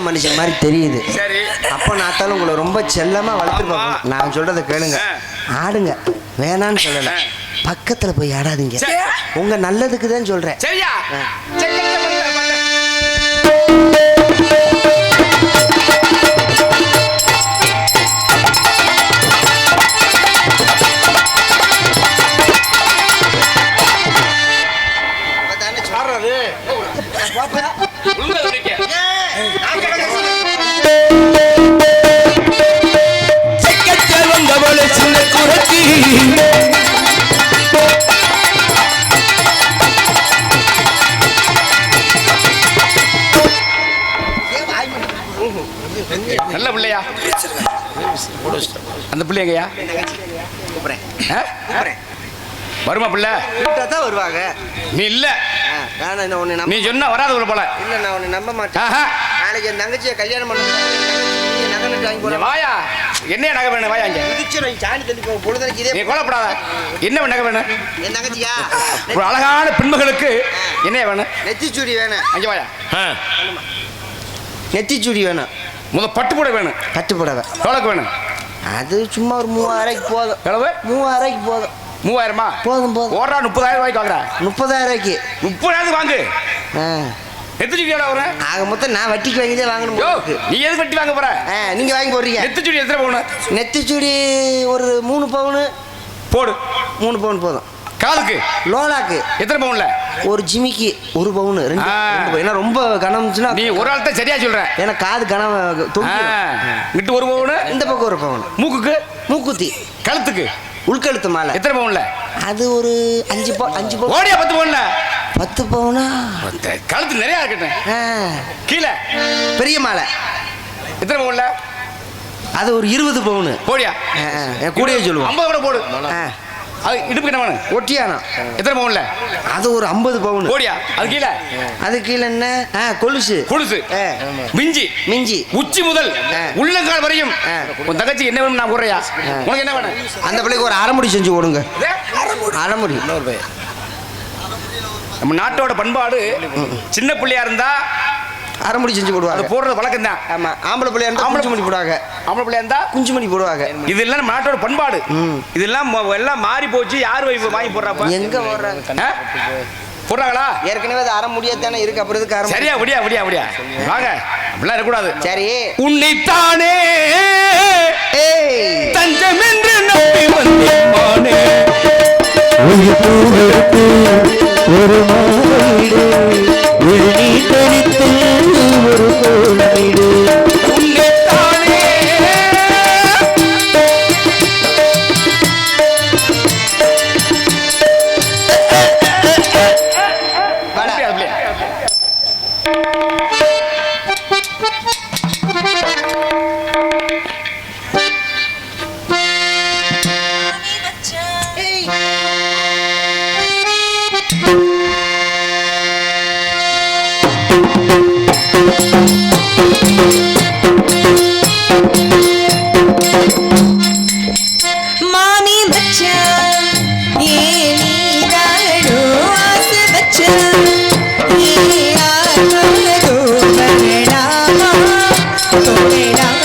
மனுஷன் மாதிரி தெரியுது. சரி. அப்போ தான் உங்களை ரொம்ப செல்லமா வளர்த்துருப்பேன் ஆமா. நான் சொல்றதை கேளுங்க. ஆடுங்க. வேணான்னு சொல்லல. பக்கத்துல போய் ஆடாதீங்க. சரி. உங்க நல்லதுக்கு தான் சொல்றேன். சரியா? அந்த பிள்ளைங்கய்யா வருமா பிள்ளை? தான் வருவாங்க. நீ இல்ல. ஆ, வேணாம் நான் உன்னை நீ நம்ப சொன்னா வராது ஒரு போல. இல்ல நான் உன்னை நம்ப மாட்டேன். நாளைக்கு என் தங்கச்சியை கல்யாணம் பண்ண வாயா. என்ன நகை வேணும்? வாயா இங்க. குதிச்சிடும் சாணி தள்ளி போ பொழுதனைக்கு இதே நீ கொலைப்படாத. என்ன நகை வேணும்? என் தங்கச்சியா? ஒரு அழகான பெண்மகளுக்கு என்ன வேணும்? நெத்திச்சூடி வேணும். அங்க வாயா. நெத்திச்சூடி வேணும்? முத பட்டு கூட வேணும். கட்டு புடவை எவ்வளோக்கு வேணும். அது சும்மா ஒரு மூவாயிரம் போதும். எவ்வளவு? மூவாயிரம் போதும். மூவாயிரமா? போதும் போதும். ஓடுறா முப்பதாயிரம் ரூபாய்க்கு வாங்குறா. முப்பதாயிரம் ரூபாய்க்கு முப்பதாயிரம் வாங்கு. ஆ. எத்தனை சுடி எவ்வளோ ஆக மொத்தம் நான் வட்டிக்கு வாங்கி தான் வாங்கணும். நீ எதுக்கு வட்டி வாங்க போற? நீங்க வாங்கி போடுறீங்க. எத்தனை சுடி எத்தனை பவுனு? நெத்திச்சூடி ஒரு மூணு பவுனு. போடு. மூணு பவுன் போதும். காதுக்கு? லோலாக்கு எத்தனை பவுன்ல? ஒரு ஜிமிக்கி ஒரு பவுனு ரெண்டு. பவுன். ஏன்னா ரொம்ப கனம்ச்சுன்னா நீ ஒரு ஆள் தான் சரியா சொல்ற. ஏன்னா காது கனம். இங்கிட்டு ஒரு பவுனு. இந்த பக்கம் ஒரு பவுன். மூக்குக்கு? மூக்குத்தி. கழுத்துக்கு? உள்கழுத்து மாலை. எத்தனை பவுன்ல? அது ஒரு அஞ்சு பவு அஞ்சு பவுன். ஓடியா பத்து பவுன்ல? பத்து பவுனா? கழுத்து நிறைய இருக்கட்டும். கீழே? பெரிய மாலை. எத்தனை பவுன்ல? அது ஒரு இருபது பவுனு. போடியா? கூடயே சொல்லுவோம். ஐம்பது கூட போடு. அது இடுப்புக்கு என்ன வேணும்? ஒட்டியானம் எத்தனை பவுன்ல? அது ஒரு ஐம்பது பவுனு. போடியா அது கீழே? அது கீழே என்ன? ஆ கொலுசு. கொலுசு. மிஞ்சி. மிஞ்சி. உச்சி முதல். உள்ளங்கால் வரையும். உன் தங்கச்சி என்ன வேணும் நான் கூறையா? உனக்கு என்ன வேணும்? அந்த பிள்ளைக்கு ஒரு அரைமுடி செஞ்சு கொடுங்க அரைமுடி. நம்ம நாட்டோட பண்பாடு சின்ன பிள்ளையா இருந்தா அரைமுடி செஞ்சு அது போடுவாங்க போடுறது வழக்கம் தான். ஆமா. ஆம்பளை பிள்ளையா இருந்தா ஆம்பளை குஞ்சு முடி போடுவாங்க. ஆம்பளை பிள்ளையா இருந்தா குஞ்சு மணி போடுவாங்க இதெல்லாம் நம்ம நாட்டோட பண்பாடு. இதெல்லாம் ம- எல்லாம் மாறி போச்சு. யார் வைப்பு வாங்கி போடுறாப்ப? எங்க போடுறாங்க? போடுறாங்களா? ஏற்கனவே அது அரை முடியாதானே இருக்கு. அப்புறம் இதுக்கு அரை சரியா விடியா விடியா விடியா. வாங்க. அப்படிலாம் இருக்கக்கூடாது. சரி. உன்னைத்தானே. தஞ்சம் என்று நம்பி வந்தேன். ஒரு பூவெடுத்து ஒரு மாலையிடு தனித்து ஒரு கோலமிடு.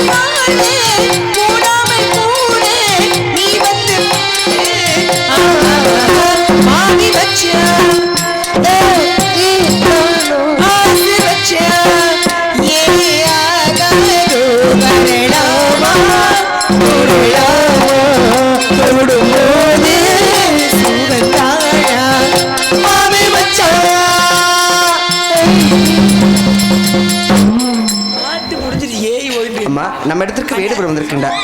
我爱你。நம்ம இடத்திற்கு வேடுவர் வந்திருக்கின்றார்.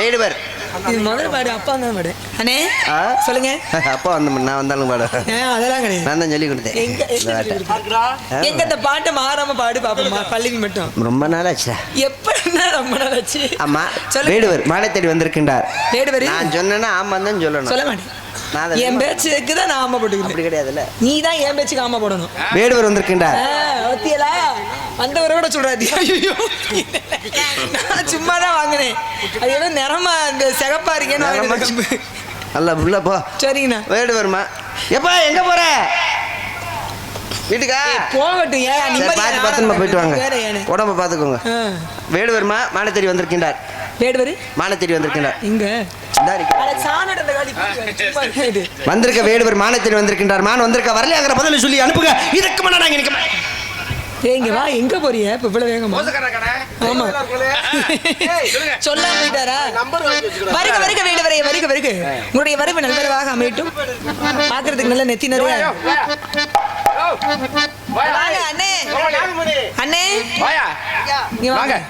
வேடுவர் இது முதல் பாடு அப்பா தான் பாடு. அண்ணே ஆ? சொல்லுங்க. அப்பா வந்து நான் வந்தாலும் பாடு. ஆ, அதெல்லாம் கிடையாது. நான் தான் சொல்லி கொடுத்தேன். எங்க இந்த பாட்டை. மாறாம பாடு பாப்போமா பல்லவி மட்டும். ரொம்ப நாள் எப்படின்னா ரொம்ப நாள் ஆச்சு. வேடுவர் மாலை தேடி வந்திருக்கின்றார். வேடுவரு நான் சொன்னேன்னா ஆமா தான் சொல்லணும். சொல்ல மாட்டேன். என் பேச்சுக்கு தான் நான் ஆமா அப்படி கிடையாதுல்ல. நீ தான் என் பேச்சுக்கு ஆமா போடணும். வேடுவர் வந்திருக்கின்றார். ஒத்தியலா? வந்தவரோட சொல்றாரு ஐயோ நான் சும்மா தான் வாங்கினேன். அது ஏதோ நிறமா அந்த சிகப்பா இருக்கேன்னு. நல்லா உள்ள போ. சரிங்கண்ணா வேடுவர்மா எப்பா எங்க போற? வீட்டுக்கா? போகட்டும் ஏன் பார்த்து பத்திரமா போயிட்டு வாங்க. உடம்ப பார்த்துக்கோங்க. வேடுவர்மா மாலை தேடி வந்திருக்கின்றார். வேடுவரு மாலை தேடி வந்திருக்கின்றார். இங்க. வந்திருக்க வேடுவர் தேடி வந்திருக்கின்றார். மான் வந்திருக்க வரலையாங்கிற பதில சொல்லி அனுப்புங்க. இதுக்கு முன்னாடி நாங்க இங்க வா எங்க போறிய இப்ப இவ்வளவு வேகமா? ஆமா. சொல்லாம போயிட்டாரா? வருக வருக வேடுவரே வருக வருக. உங்களுடைய வரவு நல்வரவாக அமையட்டும். பாக்குறதுக்கு நல்ல நெத்தி நிறைய. அண்ணே. அண்ணே. வாயா. இங்க வாங்க. வாங்க.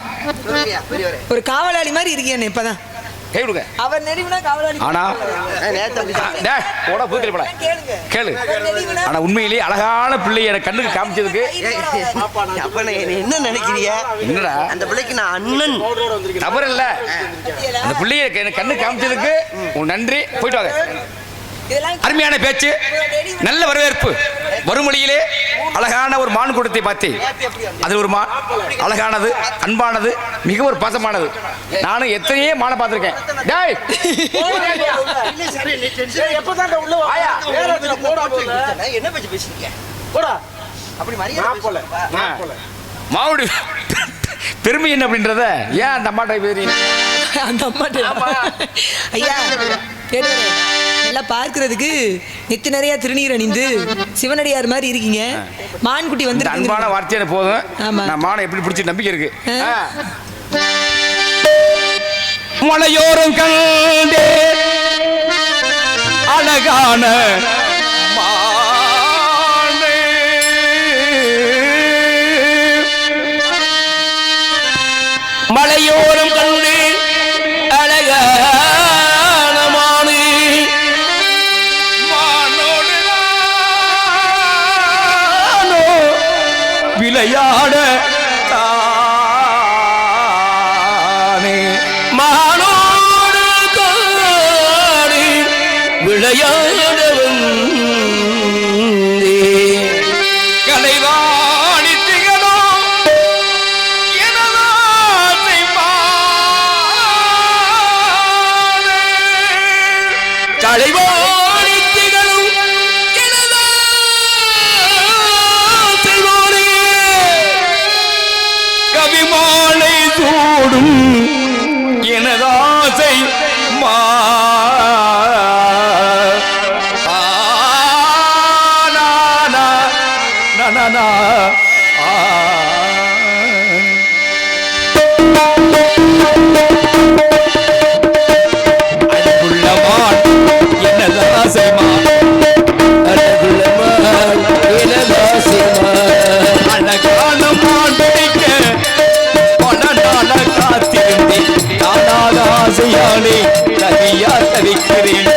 சொல்லுங்கய்யா, பெரியவரே. ஒரு காவலாளி மாதிரி இருக்கீங்க இப்பதான். கை விடுங்க அவர் நெறிவுனா காவலாளி. ஆனா போடா பூக்கல் போடா. கேளுங்க. கேளு. ஆனா உண்மையிலேயே அழகான பிள்ளைய எனக்கு கண்ணுக்கு காமிச்சதுக்கு. அப்ப நான் என்ன- நினைக்கிறீங்க என்னடா? அந்த பிள்ளைக்கு நான் அண்ணன். தவறு இல்ல. அந்த பிள்ளைய எனக்கு கண்ணுக்கு காமிச்சதுக்கு உன் நன்றி. போயிட்டு வாங்க. இதெல்லாம் அருமையான பேச்சு. நல்ல வரவேற்பு. வறுமொழியிலே அழகான ஒரு மான் கூட்டத்தை பார்த்தேன். அது ஒரு மான் அழகானது அன்பானது மிக ஒரு பாசமானது. நானும் எத்தனையோ மானை பார்த்திருக்கேன். மாவுடி பெருமை என்ன அப்படின்றத ஏன் அந்த அம்மாட்ட பேரி அந்த அம்மாட்ட ஐயா நல்லா பார்க்கிறதுக்கு நெத்தி நிறைய திருநீர் அணிந்து சிவனடியார் மாதிரி இருக்கீங்க. மான்குட்டி இந்த வந்து அன்பான வார்த்தை எனக்கு போதும். ஆமா. நான் மானை எப்படி பிடிச்சி நம்பிக்கை இருக்கு. மலையோரம் கண்டே. அழகான விளையாட தானே மானோடு காடு விளையாட வந்தேன். கலைவாணி எனதாசை கலைவாணி நானாக ஆசையாலே தவியா தவிக்கிறேன்.